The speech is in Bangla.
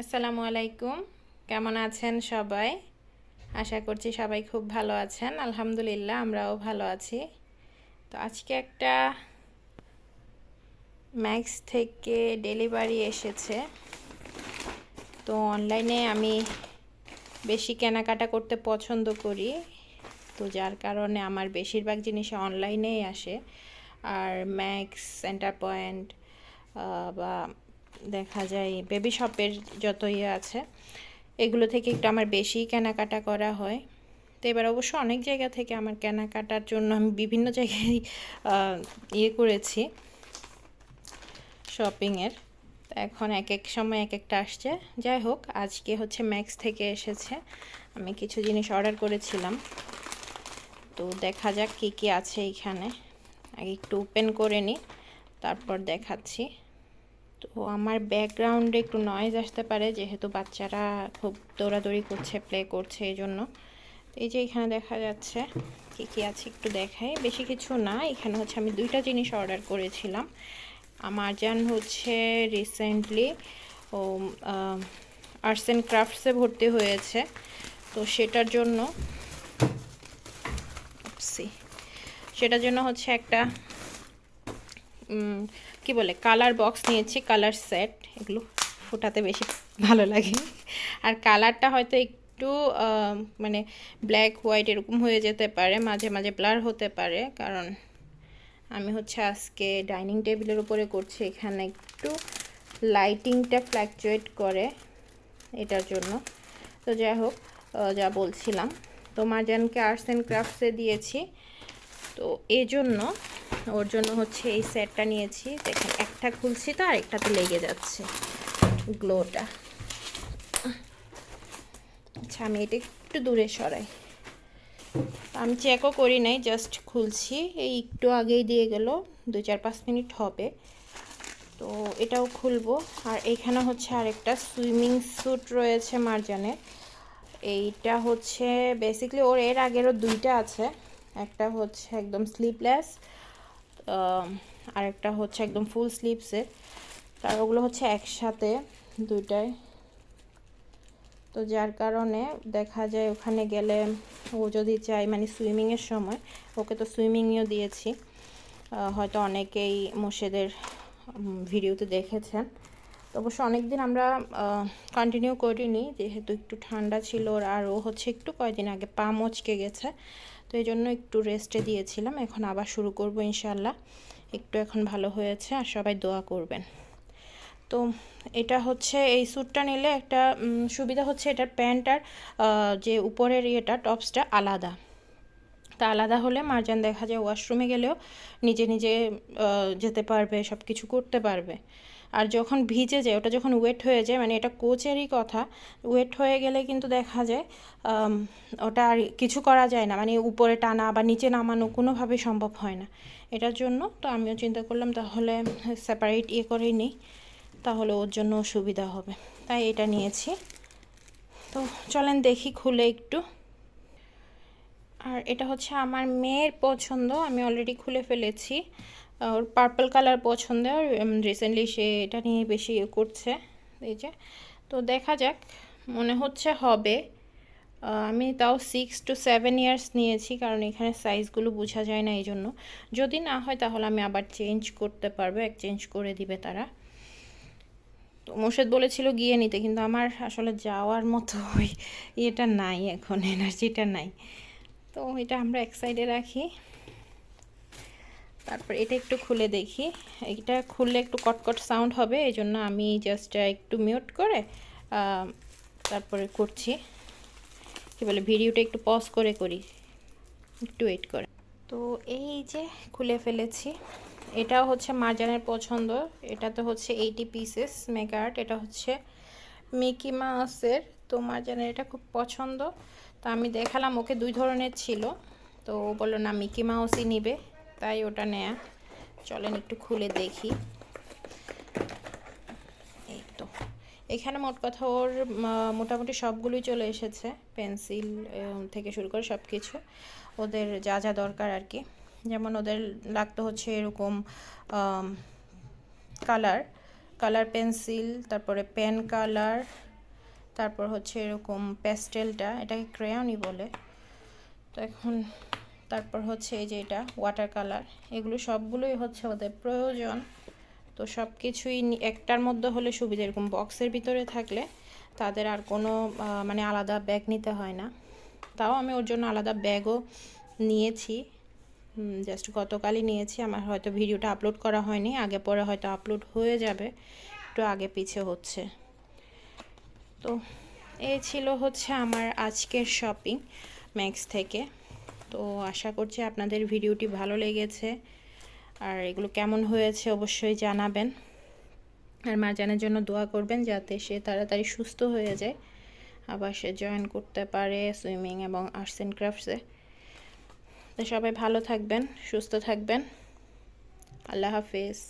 আসসালামু আলাইকুম। কেমন আছেন সবাই? আশা করছি সবাই খুব ভালো আছেন। আলহামদুলিল্লাহ, আমরাও ভালো আছি। তো আজকে একটা ম্যাক্স থেকে ডেলিভারি এসেছে। তো অনলাইনে আমি বেশি কেনাকাটা করতে পছন্দ করি। তো যার কারণে আমার বেশিরভাগ জিনিস অনলাইনেই আসে। আর ম্যাক্স সেন্টার পয়েন্ট বা দেখা যায় বেবি শপের যত ইয়ে আছে, এগুলো থেকে একটু আমার বেশি কেনাকাটা করা হয়। তো এবার অবশ্য অনেক জায়গা থেকে আমার কেনাকাটার জন্য আমি বিভিন্ন জায়গায় ইয়ে করেছি শপিংয়ের এখন এক এক সময় এক একটা আসছে। যাই হোক, আজকে হচ্ছে ম্যাক্স থেকে এসেছে। আমি কিছু জিনিস অর্ডার করেছিলাম। তো দেখা যাক কী কী আছে এখানে। আগে একটু ওপেন করে নিই তারপর দেখাচ্ছি। তো আমার ব্যাকগ্রাউন্ডে একটু নয়েজ আসতে পারে, যেহেতু বাচ্চারা খুব দৌড়াদৌড়ি করছে প্লে করছে, এই জন্য। এই যে এখানে দেখা যাচ্ছে, কী কী আছে একটু দেখাই। বেশি কিছু না, এখানে হচ্ছে আমি দুইটা জিনিস অর্ডার করেছিলাম। আমার যান হচ্ছে রিসেন্টলি ও আর্টস অ্যান্ড ক্রাফটসে ভর্তি হয়েছে। তো সেটার জন্য সেটার জন্য হচ্ছে একটা কি বলে কালার বক্স নিয়েছি কালার সেট এগুলো ফোটাতে বেশি ভালো লাগে। আর কালারটা হয়তো একটু মানে ব্ল্যাক হোয়াইট এরকম হয়ে যেতে পারে, মাঝে মাঝে ব্লার হতে পারে, কারণ আমি হচ্ছে আজকে ডাইনিং টেবিলের উপরে করছি, এখানে একটু লাইটিংটা ফ্ল্যাকচুয়েট করে এটার জন্য। তো যাই হোক যা বলছিলাম। তো মার্জানকে আর্টস অ্যান্ড ক্রাফটসে দিয়েছি। তো এই জন্য ওর জন্য হচ্ছে এই সেটটা নিয়েছি, দেখেন একটা খুলছি তো আরেকটাতে লেগে যাচ্ছে গ্লোটা। আচ্ছা আমি এটা একটু দূরে সরাই। আমি চেকও করি নাই জাস্ট খুলছি। এই একটু আগেই দিয়ে গেল, দু চার পাঁচ মিনিট হবে। তো এটাও খুলবো। আর এখানে হচ্ছে আরেকটা সুইমিং স্যুট রয়েছে মার্জানের। এইটা হচ্ছে বেসিকলি ওর এর আগেরও দুইটা আছে। একটা হচ্ছে একদম স্লিপলেস আরেকটা হচ্ছে একদম ফুল স্লিপসে আর ওগুলো হচ্ছে একসাথে দুইটাই তো যার কারণে দেখা যায় ওখানে গেলে ও যদি চায় মানে সুইমিংয়ের সময়, ওকে তো সুইমিংও দিয়েছি। হয়তো অনেকেই মোশেদের ভিডিওতে দেখেছেন। তো অবশ্য অনেকদিন আমরা কন্টিনিউ করিনি, যেহেতু একটু ঠান্ডা ছিল। আর ও হচ্ছে একটু কয়েকদিন আগে পা মচকে গেছে। তো এই জন্য একটু রেস্টে দিয়েছিলাম। এখন আবার শুরু করব ইনশাল্লাহ একটু এখন ভালো হয়েছে আর সবাই দোয়া করবেন। তো এটা হচ্ছে এই স্যুটটা নিলে একটা সুবিধা হচ্ছে এটার প্যান্ট আর যে উপরের ইয়েটা, টপসটা আলাদা। তা আলাদা হলে মার্জান দেখা যায় ওয়াশরুমে গেলেও নিজে নিজে যেতে পারবে সব কিছু করতে পারবে। আর যখন ভিজে যায়, ওটা যখন ওয়েট হয়ে যায় মানে এটা কোচেরই কথা ওয়েট হয়ে গেলে কিন্তু দেখা যায় ওটা আর কিছু করা যায় না মানে উপরে টানা বা নিচে নামানো কোনোভাবেই সম্ভব হয় না। এটার জন্য তো আমিও চিন্তা করলাম, তাহলে সেপারেট ইয়ে করেই নিই, তাহলে ওর জন্য সুবিধা হবে। তাই এটা নিয়েছি। তো চলেন দেখি খুলে একটু। আর এটা হচ্ছে আমার মেয়ের পছন্দ, আমি অলরেডি খুলে ফেলেছি। ওর পার্পল কালার পছন্দ আর রিসেন্টলি সে এটা নিয়ে বেশি ইয়ে করছে, এই যে। তো দেখা যাক, মনে হচ্ছে হবে। আমি তাও সিক্স টু সেভেন ইয়ার্স নিয়েছি, কারণ এখানে সাইজগুলো বোঝা যায় না এই জন্য যদি না হয়, তাহলে আমি আবার চেঞ্জ করতে পারব এক্সচেঞ্জ করে দিবে তারা। তো মোর্শেদ বলেছিল গিয়ে নিতে, কিন্তু আমার আসলে যাওয়ার মতো ওই ইয়েটা নাই, এখন এনার্জিটা নাই। তো এটা আমরা এক সাইডে রাখি। তারপর এটা একটু খুলে দেখি। এটা খুললে একটু কটকট সাউন্ড হবে এই জন্য আমি জাস্ট একটু মিউট করে তারপরে করছি। কী বলে ভিডিওটা একটু পজ করে করি। একটু ওয়েট করে। তো এই যে খুলে ফেলেছি, এটাও হচ্ছে মার্জানের পছন্দ। এটা তো হচ্ছে এইটি পিসেস মেকার্ট এটা হচ্ছে মিকি মাউসের তো মার্জানের এটা খুব পছন্দ। তো আমি দেখালাম, ওকে দুই ধরনের ছিল। তো বলল, না মিকি মাউসই নিবে। তাই ওটা নেয়া। চলেন একটু খুলে দেখি। এই তো। এখানে মোট কথা ওর মোটামুটি সবগুলোই চলে এসেছে। পেন্সিল থেকে শুরু করে সব কিছু ওদের যা যা দরকার আর কি। যেমন ওদের লাগতো হচ্ছে এরকম কালার। কালার পেন্সিল, তারপরে পেন কালার, তারপর হচ্ছে এরকম প্যাস্টেলটা, এটাকে ক্রেয়নই বলে। তো এখন তারপর হচ্ছে এই যে এটা ওয়াটার কালার এগুলো সবগুলোই হচ্ছে ওদের প্রয়োজন। তো সব কিছুই একটার মধ্যে হলে সুবিধা, এরকম বক্সের ভিতরে থাকলে তাদের আর কোনো মানে আলাদা ব্যাগ নিতে হয় না। তাও আমি ওর জন্য আলাদা ব্যাগও নিয়েছি। জাস্ট গতকালই নিয়েছি, আমার হয়তো ভিডিওটা আপলোড করা হয়নি, আগে পরে হয়তো আপলোড হয়ে যাবে, একটু আগে পিছে হচ্ছে। তো এই ছিল হচ্ছে আমার আজকের শপিং ম্যাক্স থেকে। তো আশা করছি আপনাদের ভিডিওটি ভালো লেগেছে। আর এগুলো কেমন হয়েছে অবশ্যই জানাবেন। আর মারজানের জন্য দোয়া করবেন যাতে সে তাড়াতাড়ি সুস্থ হয়ে যায়। আবার সে জয়েন করতে পারে সুইমিং এবং আর্টস অ্যান্ড ক্রাফটসে তো সবাই ভালো থাকবেন, সুস্থ থাকবেন। আল্লাহ হাফিজ।